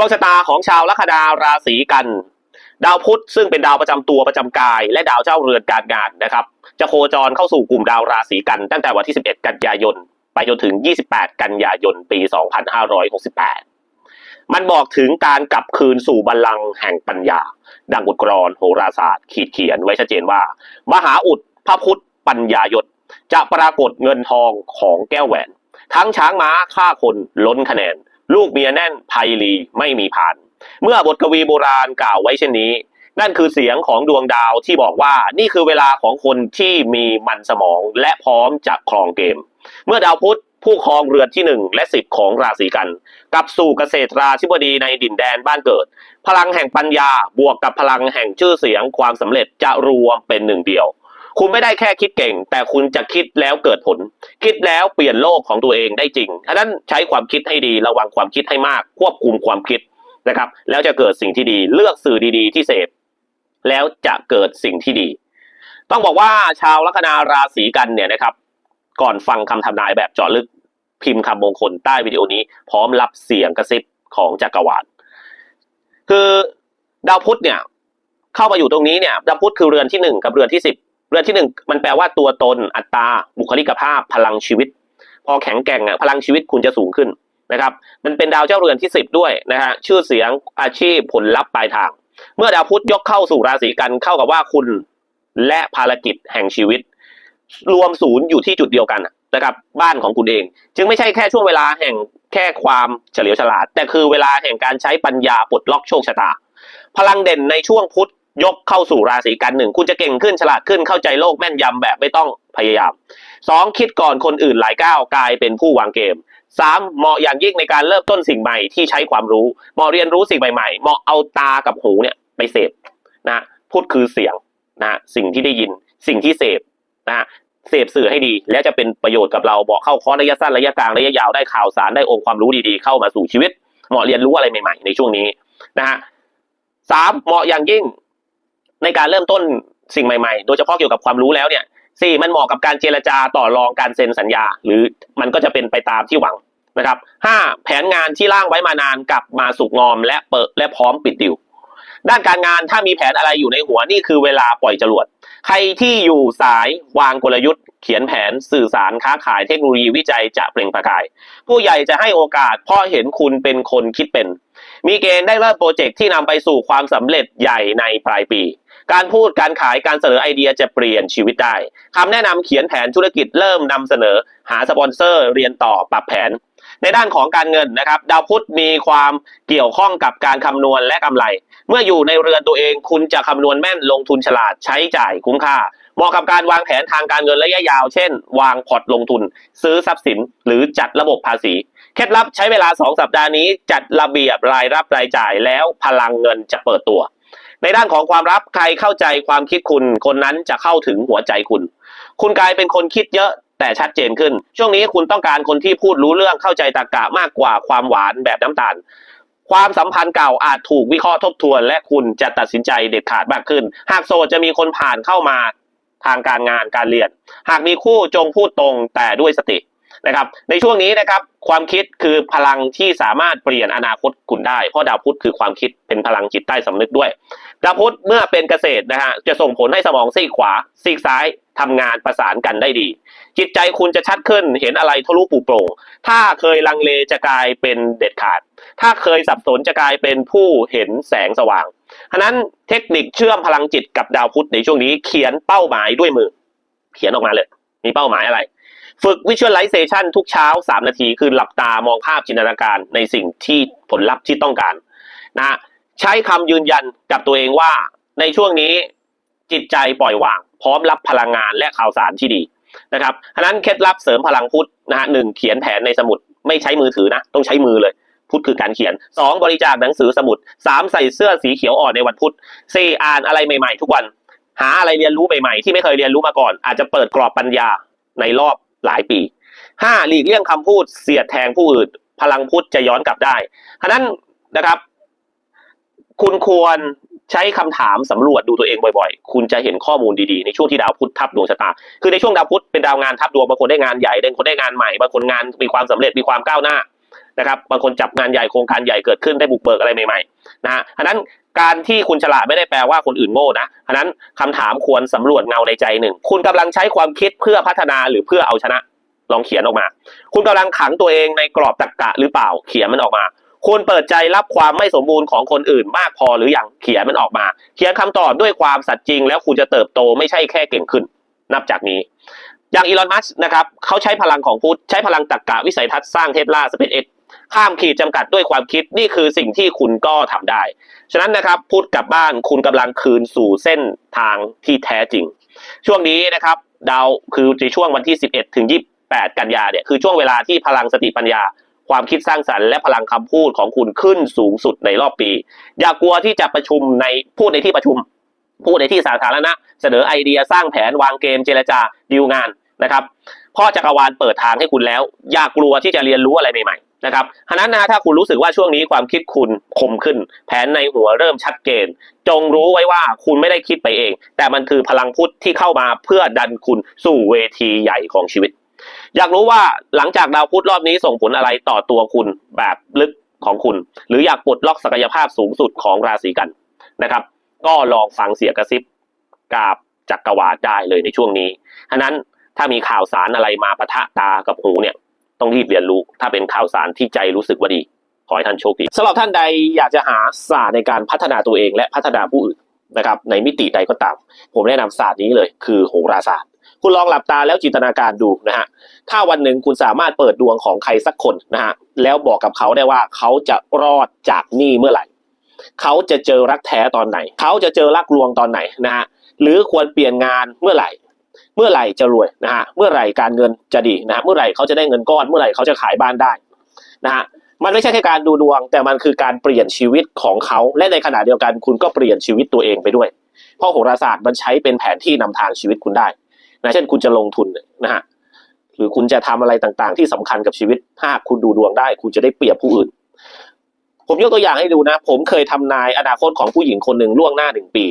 วงชะตาของชาวลัคนาราศีกัน ดาวพุธซึ่งเป็นดาวประจำตัวประจำกาย และดาวเจ้าเรือนการงานนะครับ จะโคจรเข้าสู่กลุ่มดาวราศีกัน ตั้งแต่วันที่ 11 กันยายน ไปจนถึง 28 กันยายน ปี 2568 มันบอกถึงการกลับคืนสู่บัลลังก์แห่งปัญญา ดังบทกรอนโหราศาสตร์ ขีดเขียนไว้ชัดเจนว่า มหาอุดพระพุทธปัญญายศจะปรากฏเงินทองของแก้วแหวน ทั้งช้างม้าฆ่าคนล้นคะแนน ลูกเมียแน่นภัยรีไม่มีผ่าน เมื่อบทกวีโบราณกล่าวไว้เช่นนี้ นั่นคือเสียงของดวงดาวที่บอกว่านี่คือเวลาของคนที่มีมันสมองและพร้อมจะครองเกม เมื่อดาวพุธผู้ครองเรือนที่หนึ่งและสิบของราศีกันกลับสู่เกษตราธิบดีในดินแดนบ้านเกิด พลังแห่งปัญญาบวกกับพลังแห่งชื่อเสียงความสำเร็จจะรวมเป็นหนึ่งเดียว คุณไม่ได้แค่คิดเก่ง แต่คุณจะคิดแล้วเกิดผล คิดแล้วเปลี่ยนโลกของตัวเองได้จริงฉะนั้นใช้ความคิดให้ดีระวังความคิดให้มาก ควบคุมความคิดนะครับ แล้วจะเกิดสิ่งที่ดี เลือกสื่อดีๆ ที่เสพแล้วจะเกิดสิ่งที่ดี ต้องบอกว่าชาวลัคนาราศีกันเนี่ยนะครับ ก่อนฟังคำทำนายแบบเจาะลึกพิมพ์คำมงคลใต้วิดีโอนี้ พร้อมรับเสียงกระซิบของจักรวาลคือดาวพุธเนี่ย เข้ามาอยู่ตรงนี้เนี่ย ดาวพุธคือเรือนที่หนึ่งกับเรือนที่สิบ เรือนที่หนึ่งมันแปลว่าตัวตนอัตราบุคลิกภาพพลังชีวิต พอแข็งแกร่งอะพลังชีวิตคุณจะสูงขึ้นนะครับ มันเป็นดาวเจ้าเรือนที่สิบด้วยนะฮะชื่อเสียงอาชีพผลลัพธ์ปลายทาง เมื่อดาวพุธยกเข้าสู่ราศีกันเข้ากับว่าคุณและภารกิจแห่งชีวิต รวมศูนย์อยู่ที่จุดเดียวกันนะครับบ้านของคุณเอง จึงไม่ใช่แค่ช่วงเวลาแห่งแค่ความเฉลียวฉลาด แต่คือเวลาแห่งการใช้ปัญญาปลดล็อกโชคชะตา พลังเด่นในช่วงพุธ ยกเข้าสู่ราศีกันหนึ่งคุณจะเก่งขึ้นฉลาดขึ้นเข้าใจโลกแม่นยำแบบไม่ต้องพยายามสองคิดก่อนคนอื่นหลายก้าวกลายเป็นผู้วางเกมสามเหมาะอย่างยิ่งในการเริ่มต้นสิ่งใหม่ที่ใช้ความรู้เหมาะเรียนรู้สิ่งใหม่ๆเหมาะเอาตากับหูเนี่ยไปเสพนะพูดคือเสียงนะสิ่งที่ได้ยินสิ่งที่เสพนะเสพสื่อให้ดี แล้วจะเป็นประโยชน์กับเราบอกเข้าคอร์สระยะสั้นระยะกลางระยะยาวได้ข่าวสารได้องค์ความรู้ดีๆ เข้ามาสู่ชีวิต เหมาะเรียนรู้อะไรใหม่ ๆ ในช่วงนี้นะฮะสามเหมาะอย่างยิ่ง ในการเริ่มต้นสิ่งใหม่ๆ โดยเฉพาะเกี่ยวกับความรู้แล้วเนี่ยสี่มันเหมาะกับการเจรจาต่อรองการเซ็นสัญญา หรือมันก็จะเป็นไปตามที่หวังนะครับห้าแผนงานที่ร่างไว้มานานกลับมาสุกงอมและเปิดและพร้อมปิดดิวด้านการงานถ้ามีแผนอะไรอยู่ในหัวนี่คือเวลาปล่อยจรวด ใครที่อยู่สายวางกลยุทธ์ เขียนแผนสื่อสารค้าขายเทคโนโลยีวิจัยจะเปล่งประกาย ผู้ใหญ่จะให้โอกาสเพราะเห็นคุณเป็นคนคิดเป็น มีเกณฑ์ได้เริ่มโปรเจกต์ที่นำไปสู่ความสำเร็จใหญ่ในปลายปี การพูดการขายการเสนอไอเดียจะเปลี่ยนชีวิตได้คำแนะนำเขียนแผนธุรกิจเริ่มนำเสนอ หาสปอนเซอร์เรียนต่อปรับแผนในด้านของการเงินนะครับ ดาวพุธมีความเกี่ยวข้องกับการคำนวณและกำไร เมื่ออยู่ในเรือนตัวเองคุณจะคำนวณแม่นลงทุนฉลาดใช้จ่ายคุ้มค่า เหมาะกับการวางแผนทางการเงินระยะยาว เช่น วางพอร์ตลงทุน ซื้อทรัพย์สิน หรือจัดระบบภาษี เคล็ดลับใช้เวลา 2 สัปดาห์นี้ จัดระเบียบรายรับรายจ่ายแล้วพลังเงินจะเปิดตัว ในด้านของความรับใครเข้าใจความคิดคุณ คนนั้นจะเข้าถึงหัวใจคุณ คุณกลายเป็นคนคิดเยอะแต่ชัดเจนขึ้น ช่วงนี้คุณต้องการคนที่พูดรู้เรื่องเข้าใจตรรกะมากกว่าความหวานแบบน้ำตาล ความสัมพันธ์เก่าอาจถูกวิเคราะห์ทบทวน และคุณจะตัดสินใจเด็ดขาดมากขึ้น หากโสดจะมีคนผ่านเข้ามาทางการงานการเรียน หากมีคู่จงพูดตรงแต่ด้วยสตินะครับ ในช่วงนี้นะครับความคิดคือพลังที่สามารถเปลี่ยนอนาคตคุณได้ เพราะดาวพุธคือความคิดเป็นพลังจิตใต้สำนึกด้วย ดาวพุธเมื่อเป็นเกษตรนะฮะจะส่งผลให้สมองซีกขวาซีกซ้ายทำงานประสานกันได้ดี จิตใจคุณจะชัดขึ้นเห็นอะไรทะลุปูโปร่งถ้าเคยลังเลจะกลายเป็นเด็ดขาด ถ้าเคยสับสนจะกลายเป็นผู้เห็นแสงสว่างฉะนั้นเทคนิคเชื่อมพลังจิตกับดาวพุธในช่วงนี้เขียนเป้าหมายด้วยมือ เขียนออกมาเลย มีเป้าหมายอะไร ฝึก visualization ทุกเช้า 3 นาที คือหลับตามองภาพจินตนาการในสิ่งที่ผลลัพธ์ที่ต้องการนะใช้คำยืนยันกับตัวเองว่าในช่วงนี้จิตใจปล่อยวาง พร้อมรับพลังงานและข่าวสารที่ดีนะครับฉะนั้นเคล็ดลับเสริมพลังพุทธนะฮะหนึ่งเขียนแผนในสมุดไม่ใช้มือถือนะ ต้องใช้มือเลย พุธคือการเขียนสองบริจาคหนังสือสมุดสามใส่เสื้อสีเขียวอ่อนในวันพุธสี่อ่านอะไรใหม่ๆ ทุกวัน หาอะไรเรียนรู้ใหม่ๆ ที่ไม่เคยเรียนรู้มาก่อน อาจจะเปิดกรอบปัญญาในรอบหลายปีห้าหลีกเลี่ยงคำพูดเสียดแทงผู้อื่น พลังพุทธจะย้อนกลับได้ฉะนั้นนะครับ คุณควรใช้คำถามสำรวจดูตัวเองบ่อยๆ คุณจะเห็นข้อมูลดีๆ ในช่วงที่ดาวพุธทับดวงชะตา คือในช่วงดาวพุธเป็นดาวงานทับดวงบางคนได้งานใหญ่บางคนได้งานใหม่บางคนงานมีความสำเร็จมีความก้าวหน้า นะครับบางคนจับงานใหญ่โครงการใหญ่เกิดขึ้นได้บุกเบิกอะไรใหม่ๆนะฮะอันนั้นการที่คุณฉลาดไม่ได้แปลว่าคนอื่นโง่นะอันนั้นคำถามควรสำรวจเงาในใจหนึ่ง คุณกำลังใช้ความคิดเพื่อพัฒนาหรือเพื่อเอาชนะ ลองเขียนออกมา คุณกำลังขังตัวเองในกรอบตรรกะหรือเปล่า เขียนมันออกมา คุณเปิดใจรับความไม่สมบูรณ์ของคนอื่นมากพอหรือยัง เขียนมันออกมา เขียนคำตอบด้วยความสัตย์จริง แล้วคุณจะเติบโตไม่ใช่แค่เก่งขึ้น นับจากนี้อย่างอีลอน มัสนะครับเขาใช้พลังของพุทธใช้พลังตรรกะวิสัยทัศน์สร้างเทสลาสเปซเอ็ก ข้ามขีดจำกัดด้วยความคิดนี่คือสิ่งที่คุณก็ทำได้ ฉะนั้นนะครับพูดกลับบ้านคุณกำลังคืนสู่เส้นทางที่แท้จริง ช่วงนี้นะครับดาวคือในช่วงวันที่ 11 ถึง 28 กันยาเนี่ยคือช่วงเวลาที่พลังสติปัญญา ความคิดสร้างสรรค์และพลังคำพูดของคุณขึ้นสูงสุดในรอบปี อย่ากลัวที่จะประชุมในพูดในที่ประชุม พูดในที่สาธารณะ เสนอไอเดียสร้างแผนวางเกมเจรจาดีลงานนะครับพ่อจักรวาลเปิดทางให้คุณแล้ว อย่ากลัวที่จะเรียนรู้อะไรใหม่ นะครับฉะนั้นนะถ้าคุณรู้สึกว่าช่วงนี้ความคิดคุณคมขึ้น แผนในหัวเริ่มชัดเจนจงรู้ไว้ว่าคุณไม่ได้คิดไปเอง แต่มันคือพลังพุทธที่เข้ามาเพื่อดันคุณสู่เวทีใหญ่ของชีวิต อยากรู้ว่าหลังจากดาวพุธรอบนี้ส่งผลอะไรต่อตัวคุณแบบลึกของคุณ หรืออยากปลดล็อกศักยภาพสูงสุดของราศีกันนะครับ ก็ลองฟังเสียงกระซิบกาบจักรวาลได้เลยในช่วงนี้ฉะนั้นถ้ามีข่าวสารอะไรมาปะทะตากับหูเนี่ย ต้องรีบเรียนรู้ ถ้าเป็นข่าวสารที่ใจรู้สึกว่าดีขอให้ท่านโชคดีสำหรับท่านใดอยากจะหาศาสตร์ในการพัฒนาตัวเอง และพัฒนาผู้อื่นนะครับในมิติใดก็ตาม ผมแนะนำศาสตร์นี้เลยคือโหราศาสตร์คุณลองหลับตาแล้วจินตนาการดูนะฮะ ถ้าวันหนึ่งคุณสามารถเปิดดวงของใครสักคนนะฮะ แล้วบอกกับเขาได้ว่าเขาจะรอดจากหนี้เมื่อไหร่ เขาจะเจอรักแท้ตอนไหน เขาจะเจอรักลวงตอนไหนนะฮะ หรือควรเปลี่ยนงานเมื่อไหร่ เมื่อไหร่จะรวยนะฮะเมื่อไหร่การเงินจะดีนะฮะเมื่อไหร่เขาจะได้เงินก้อน เมื่อไหร่เขาจะขายบ้านได้นะฮะมันไม่ใช่แค่การดูดวง แต่มันคือการเปลี่ยนชีวิตของเขาและในขณะเดียวกันคุณก็เปลี่ยนชีวิตตัวเองไปด้วยเพราะโหราศาสตร์มันใช้เป็นแผนที่นำทางชีวิตคุณได้นะเช่นคุณจะลงทุนนะฮะหรือคุณจะทำอะไรต่างๆ ที่สำคัญกับชีวิตถ้าคุณดูดวงได้ คุณจะได้เปรียบผู้อื่น ผมยกตัวอย่างให้ดูนะ ผมเคยทำนายอนาคตของผู้หญิงคนหนึ่งล่วงหน้าหนึ่งปี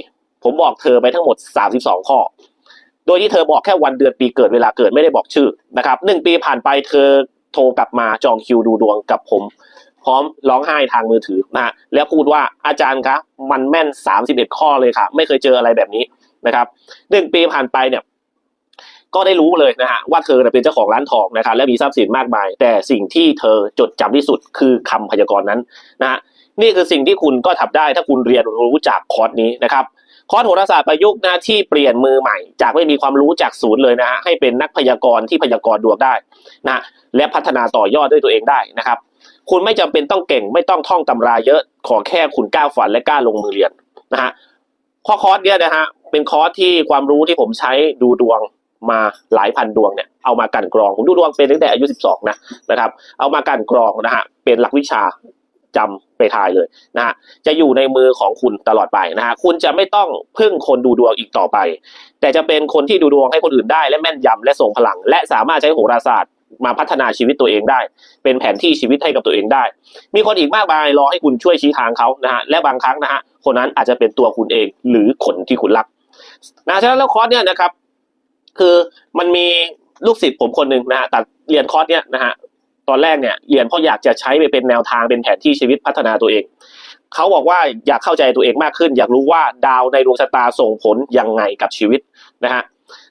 ผมบอกเธอไปทั้งหมด32ข้อ โดยที่เธอบอกแค่วันเดือนปีเกิดเวลาเกิดไม่ได้บอกชื่อนะครับหนึ่งปีผ่านไปเธอโทรกลับมาจองคิวดูดวงกับผม พร้อมร้องไห้ทางมือถือนะฮะแล้วพูดว่าอาจารย์ครับมันแม่น 31 ข้อเลยค่ะ ไม่เคยเจออะไรแบบนี้นะครับหนึ่งปีผ่านไปเนี่ยก็ได้รู้เลยนะฮะว่าเธอเป็นเจ้าของร้านทองนะครับและมีทรัพย์สินมากมาย แต่สิ่งที่เธอจดจำที่สุดคือคำพยากรณ์นั้นนะฮะนี่คือสิ่งที่คุณก็ทำได้ถ้าคุณเรียนรู้จากคอร์สนี้นะครับ คอร์สโหราศาสตร์ประยุกต์น้าที่เปลี่ยนมือใหม่ จากไม่มีความรู้จากศูนย์เลยนะฮะให้เป็นนักพยากรณ์ที่พยากรณ์ดวงได้นะและพัฒนาต่อยอดด้วยตัวเองได้นะครับ คุณไม่จำเป็นต้องเก่งไม่ต้องท่องตำราเยอะขอแค่คุณกล้าฝันและกล้าลงมือเรียนนะฮะข้อคอร์สเนี้ยนะฮะเป็นคอร์สที่ความรู้ที่ผมใช้ดูดวงมาหลายพันดวงเนี่ยเอามากันกรองผมดูดวงเป็นตั้งแต่อายุ 12 นะนะครับ เอามากันกรองนะฮะเป็นหลักวิชา จำไปทายเลยนะฮะจะอยู่ในมือของคุณตลอดไปนะฮะคุณจะไม่ต้องพึ่งคนดูดวงอีกต่อไป แต่จะเป็นคนที่ดูดวงให้คนอื่นได้ และแม่นยำและทรงพลัง และสามารถใช้โหราศาสตร์มาพัฒนาชีวิตตัวเองได้ เป็นแผนที่ชีวิตให้กับตัวเองได้ มีคนอีกมากมายรอให้คุณช่วยชี้ทางเขานะฮะและบางครั้งนะฮะคนนั้นอาจจะเป็นตัวคุณเองหรือคนที่คุณรักนะฉะนั้นแล้วคอร์สเนี่ยนะครับ คือมันมีลูกศิษย์ผมคนหนึ่งนะฮะตัดเรียนคอร์สเนี่ยนะฮะ ตอนแรกเนี่ยเรียนเพราะอยากจะใช้ไปเป็นแนวทางเป็นแผนที่ชีวิตพัฒนาตัวเองเขาบอกว่าอยากเข้าใจตัวเองมากขึ้น อยากรู้ว่าดาวในดวงชะตาส่งผลยังไงกับชีวิตนะฮะ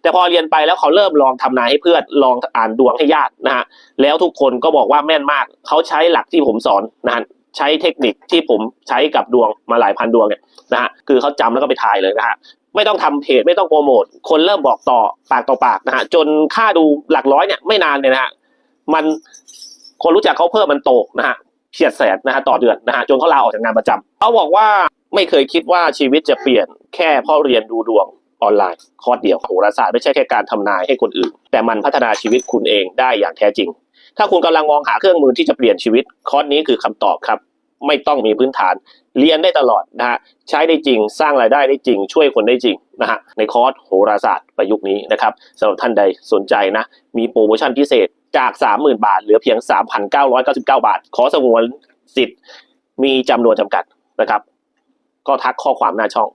แต่พอเรียนไปแล้วเขาเริ่มลองทำนายให้เพื่อนลองอ่านดวงให้ญาตินะฮะแล้วทุกคนก็บอกว่าแม่นมากเขาใช้หลักที่ผมสอนนะฮะใช้เทคนิคที่ผมใช้กับดวงมาหลายพันดวงเนี่ยนะฮะคือเขาจำแล้วก็ไปทายเลยนะฮะไม่ต้องทำเพจไม่ต้องโปรโมทคนเริ่มบอกต่อปากต่อปากนะฮะจนค่าดูหลักร้อยเนี่ยไม่นานเนี่ยนะฮะมัน คนรู้จักเขาเพิ่มมันโตนะฮะเฉียดแสนนะฮะต่อเดือนนะฮะจนเขาลาออกจากงานประจำเขาบอกว่าไม่เคยคิดว่าชีวิตจะเปลี่ยนแค่เพราะเรียนดูดวงออนไลน์คอร์สเดียวโหราศาสตร์ไม่ใช่แค่การทำนายให้คนอื่น แต่มันพัฒนาชีวิตคุณเองได้อย่างแท้จริง ถ้าคุณกำลังมองหาเครื่องมือที่จะเปลี่ยนชีวิตคอร์สนี้คือคำตอบครับ ไม่ต้องมีพื้นฐาน เรียนได้ตลอดนะฮะใช้ได้จริงสร้างรายได้ได้จริง ช่วยคนได้จริงนะฮะในคอร์สโหราศาสตร์ประยุกต์นี้นะครับสำหรับท่านใดสนใจนะ มีโปรโมชั่นพิเศษ จาก 30,000 บาท เหลือเพียง 3,999 บาท ขอสงวนสิทธิ์มีจำนวนจำกัดนะครับ ก็ทักข้อความหน้าช่อง